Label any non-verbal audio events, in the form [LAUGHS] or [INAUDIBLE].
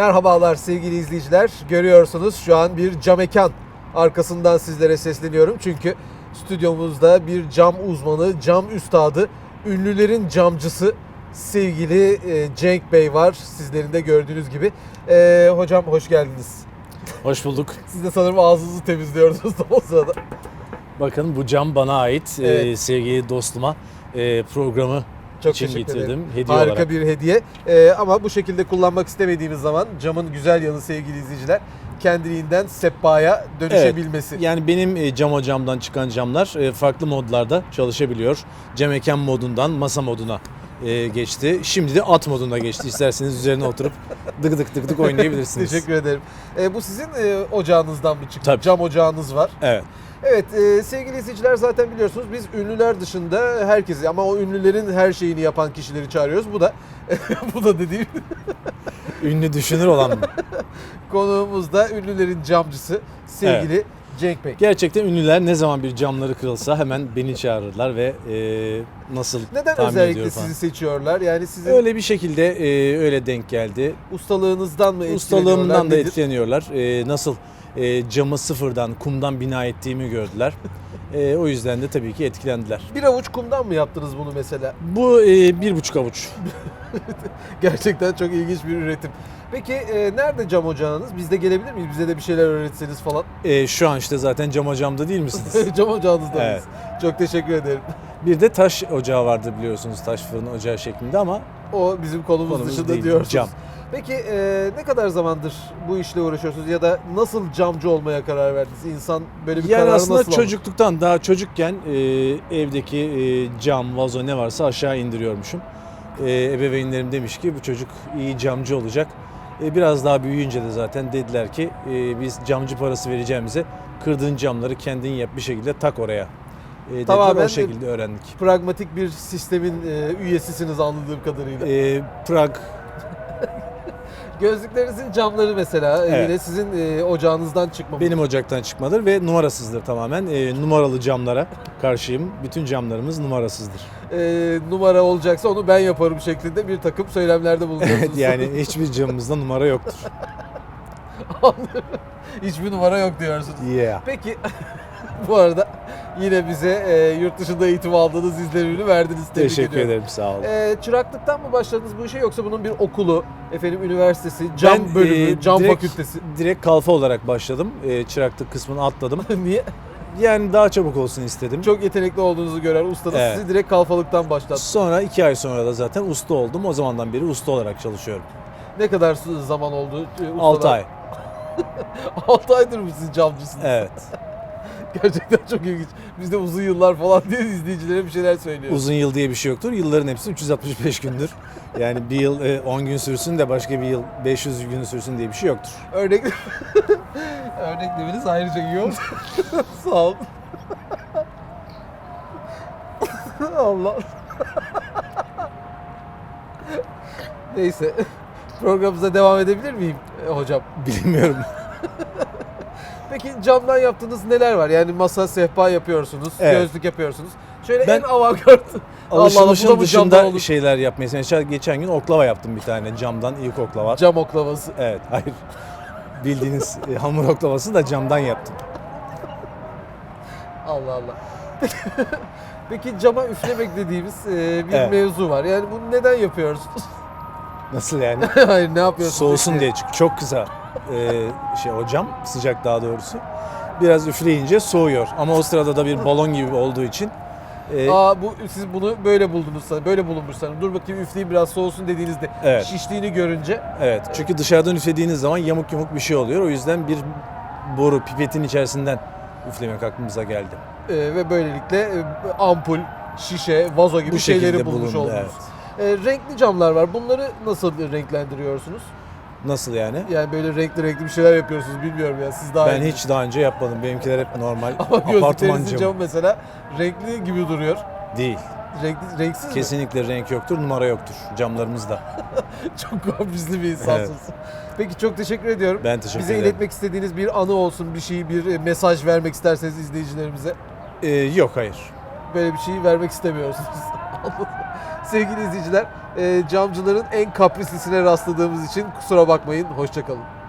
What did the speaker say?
Merhabalar sevgili izleyiciler. Görüyorsunuz şu an bir cam mekan arkasından sizlere sesleniyorum. Çünkü stüdyomuzda bir cam uzmanı, cam üstadı, ünlülerin camcısı sevgili e, Cenk Bey var. Sizlerin de gördüğünüz gibi. E, hocam hoş geldiniz. Hoş bulduk. Siz de sanırım ağzınızı temizliyordunuz da o sırada. Bakın bu cam bana ait. Evet. Ee, sevgili dostuma e, programı Çok için teşekkür getirdim. ederim. Hediye Harika olarak. bir hediye. Ee, ama bu şekilde kullanmak istemediğimiz zaman camın güzel yanı sevgili izleyiciler kendiliğinden sehpaya dönüşebilmesi. Yani benim e, cam ocağımdan çıkan camlar e, farklı modlarda çalışabiliyor. Cam mekan modundan masa moduna e, geçti. Şimdi de at moduna geçti. İsterseniz üzerine oturup dık dık dık dık oynayabilirsiniz. [LAUGHS] Teşekkür ederim. Ee, bu sizin e, ocağınızdan mı çıktı? Tabii. Cam ocağınız var. Evet. Evet e, sevgili izleyiciler zaten biliyorsunuz biz ünlüler dışında herkesi ama o ünlülerin her şeyini yapan kişileri çağırıyoruz. Bu da [LAUGHS] bu da dediğim Ünlü düşünür olan mı? [LAUGHS] konuğumuz da ünlülerin camcısı sevgili Cenk Bey. Gerçekten ünlüler ne zaman bir camları kırılsa hemen beni çağırırlar ve e, nasıl Neden tahmin özellikle falan. sizi seçiyorlar? Yani sizin Öyle bir şekilde e, öyle denk geldi. ustalığınızdan mı Ustalığımdan da etkileniyorlar, nedir? etkileniyorlar. Ee, nasıl e, camı sıfırdan, kumdan bina ettiğimi gördüler. Ee, o yüzden de tabii ki etkilendiler. Bir avuç kumdan mı yaptınız bunu mesela? Bu e, bir buçuk avuç. [LAUGHS] Gerçekten çok ilginç bir üretim. Peki e, nerede cam ocağınız? Biz de gelebilir miyiz? Bize de bir şeyler öğretseniz falan. E, şu an işte zaten cam ocağımda değil misiniz? [LAUGHS] cam ocağınızda Evet. Çok teşekkür ederim. Bir de taş ocağı vardı biliyorsunuz taş fırın ocağı şeklinde ama O bizim konumuz, Konumuz dışında değil, diyorsunuz. cam. Peki e, ne kadar zamandır bu işle uğraşıyorsunuz ya da nasıl camcı olmaya karar verdiniz? İnsan böyle bir yani kararı aslında nasıl alır? çocukluktan daha çocukken e, evdeki e, cam, vazo ne varsa aşağı indiriyormuşum. E, ebeveynlerim demiş ki bu çocuk iyi camcı olacak. E, biraz daha büyüyünce de zaten dediler ki e, biz camcı parası vereceğimize kırdığın camları kendin yap bir şekilde tak oraya. E, dediler, Tamamen o şekilde öğrendik. Pragmatik bir sistemin e, üyesisiniz anladığım kadarıyla. E, Prag [LAUGHS] Gözlüklerinizin camları mesela e, Evet. yine sizin e, ocağınızdan çıkma. benim ocaktan çıkmadır ve numarasızdır tamamen. E, numaralı camlara karşıyım. Bütün camlarımız numarasızdır. e, numara olacaksa onu ben yaparım şeklinde bir takım söylemlerde [LAUGHS] bulunuyorsunuz. Yani hiçbir camımızda numara yoktur. [LAUGHS] Hiçbir numara yok diyorsunuz. Yeah. Peki bu arada yine bize e, yurt dışında eğitim aldığınız izlenimini verdiniz. Tebrik Teşekkür ediyorum. ederim sağ olun. E, çıraklıktan mı başladınız bu işe yoksa bunun bir okulu, efendim üniversitesi, cam Ben, bölümü, e, cam direkt- fakültesi? Direkt kalfa olarak başladım. E, çıraklık kısmını atladım. [LAUGHS] Niye? Yani daha çabuk olsun istedim. Çok yetenekli olduğunuzu gören usta da Evet. sizi direkt kalfalıktan başlattı. Sonra iki ay sonra da zaten usta oldum. O zamandan beri usta olarak çalışıyorum. Ne kadar zaman oldu? e, ustadan? 6 ay. [LAUGHS] 6 aydır mı siz camcısınız? Evet. [LAUGHS] [LAUGHS] Gerçekten çok ilginç. Biz de uzun yıllar falan diye izleyicilere bir şeyler söylüyoruz. Uzun yıl diye bir şey yoktur. Yılların hepsi 365 gündür. Yani bir yıl e, 10 gün sürsün de başka bir yıl 500 gün sürsün diye bir şey yoktur. Örnek [LAUGHS] Örneklemeniz ayrıca iyi oldu. [LAUGHS] Sağ ol. Allah. Neyse. Programımıza devam edebilir miyim e, hocam? Bilmiyorum. Peki camdan yaptığınız neler var? Yani masa, sehpa yapıyorsunuz, Evet. gözlük yapıyorsunuz. Şöyle Ben en avantgard. [LAUGHS] Allah Allah, bu da Alışılmışın mı dışında olur? şeyler yapmayı. Mesela geçen gün oklava yaptım bir tane camdan ilk oklava. Cam oklavası. Evet, hayır. [LAUGHS] Bildiğiniz e, hamur oklavası da camdan yaptım. Allah Allah. [LAUGHS] Peki cama üflemek dediğimiz e, bir Evet. mevzu var. Yani bunu neden yapıyorsunuz? Nasıl yani? Hayır ne yapıyorsunuz? Soğusun diye çünkü çok kısa e, şey o cam sıcak daha doğrusu. Biraz üfleyince soğuyor ama o sırada da bir balon gibi olduğu için e, Aa bu siz bunu böyle buldunuz sanırım. Böyle bulunmuş sanırım. Dur bakayım üfleyeyim biraz soğusun dediğinizde Evet. şiştiğini görünce evet çünkü dışarıdan üflediğiniz zaman yamuk yumuk bir şey oluyor. O yüzden bir boru pipetin içerisinden üflemek aklımıza geldi. e, ve böylelikle e, ampul, şişe, vazo gibi Bu şeyleri şekilde bulmuş bulundu, oldunuz. E, renkli camlar var. Bunları nasıl renklendiriyorsunuz? Nasıl yani? Yani böyle renkli renkli bir şeyler yapıyorsunuz bilmiyorum ya siz daha Ben iyi hiç daha önce yapmadım. Benimkiler hep normal Ama apartman gözlüklerinizin camı. mesela renkli gibi duruyor. Değil. Renkli, renksiz mi? Kesinlikle renk yoktur, numara yoktur camlarımızda. [LAUGHS] Çok kaprisli bir insansınız. Peki çok teşekkür ediyorum. Ben teşekkür Bize ederim. iletmek istediğiniz bir anı olsun, bir şey, bir e, mesaj vermek isterseniz izleyicilerimize Ee, yok hayır. böyle bir şeyi vermek istemiyorsunuz. [LAUGHS] Sevgili izleyiciler, e, camcıların en kaprislisine rastladığımız için kusura bakmayın. Hoşçakalın.